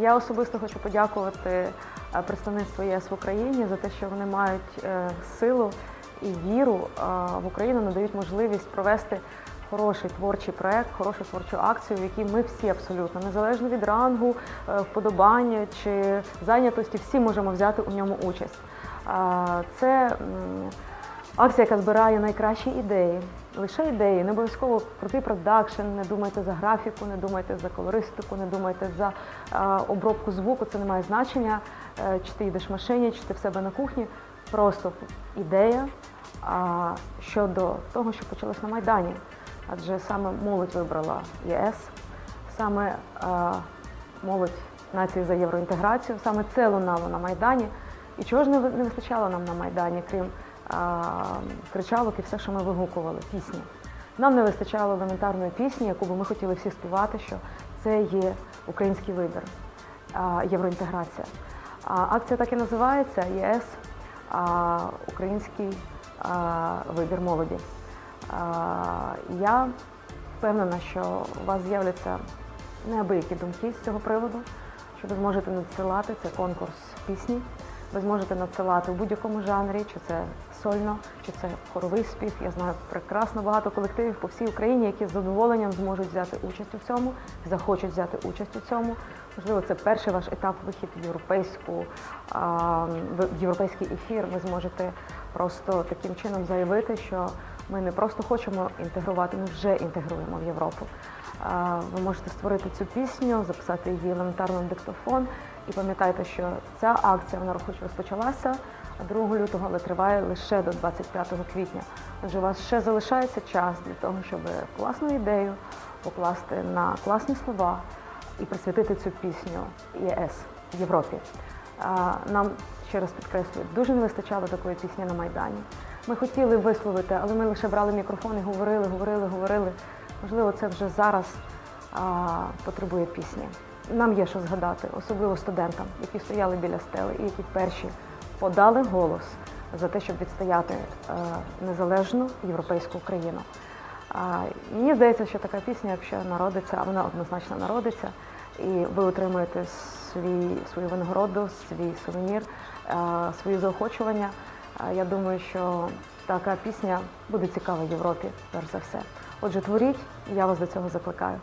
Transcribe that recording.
Я особисто хочу подякувати е, представництву ЄС в Україні за те, що вони мають е, силу і віру в Україну, надають можливість провести хороший творчий проект, хорошу творчу акцію, в якій ми всі абсолютно, незалежно від рангу, е, вподобання чи зайнятості, всі можемо взяти у ньому участь. Це акція, яка збирає найкращі ідеї. Лише ідеї, не обов'язково крутий продакшн, не думайте за графіку, не думайте за колористику, не думайте за е, обробку звуку, це не має значення, е, чи ти їдеш в машині, чи ти в себе на кухні. Просто ідея а, щодо того, що почалось на Майдані. Адже саме молодь вибрала ЄС, саме а, молодь нації за євроінтеграцію, саме це лунало на Майдані. І чого ж не не вистачало нам на Майдані, крім а, кричалок і все, що ми вигукували, пісні. Нам не вистачало елементарної пісні, яку би ми хотіли всі співати, що це є український вибір, євроінтеграція. Акція так і називається ЄС Український вибір молоді. Я впевнена, що у вас з'являться неабиякі думки з цього приводу, що ви зможете надсилати це конкурс пісні. Ви зможете надсилати в будь-якому жанрі, чи це сольно, чи це хоровий спів. Я знаю прекрасно багато колективів по всій Україні, які з задоволенням зможуть взяти участь у цьому, захочуть взяти участь у цьому. Можливо, це перший ваш етап вихід в європейську в європейський ефір. Ви зможете просто таким чином заявити, що ми не просто хочемо інтегрувати, ми вже інтегруємо в Європу. Ви можете створити цю пісню, записати її елементарно на диктофон. І пам'ятайте, що ця акція вона хоч розпочалася 2 лютого, але триває лише до 25 квітня. Отже, у вас ще залишається час для того, щоб класну ідею покласти на класні слова і присвятити цю пісню ЄС в Європі. А, Нам ще раз підкреслюю, дуже не вистачало такої пісні на Майдані. Ми хотіли висловити, але ми лише брали мікрофон і говорили, говорили, говорили. Можливо, це вже зараз а, потребує пісні. Нам є що згадати, особливо студентам, які стояли біля стели і які перші подали голос за те, щоб відстояти е, незалежну європейську Україну. А, мені здається, що така пісня, якщо народиться, а вона однозначно народиться, і ви отримуєте свій, свою винагороду, свій сувенір, е, свої заохочування. Е, Я думаю, що така пісня буде цікава Європі, перш за все. Отже, творіть, я вас до цього закликаю.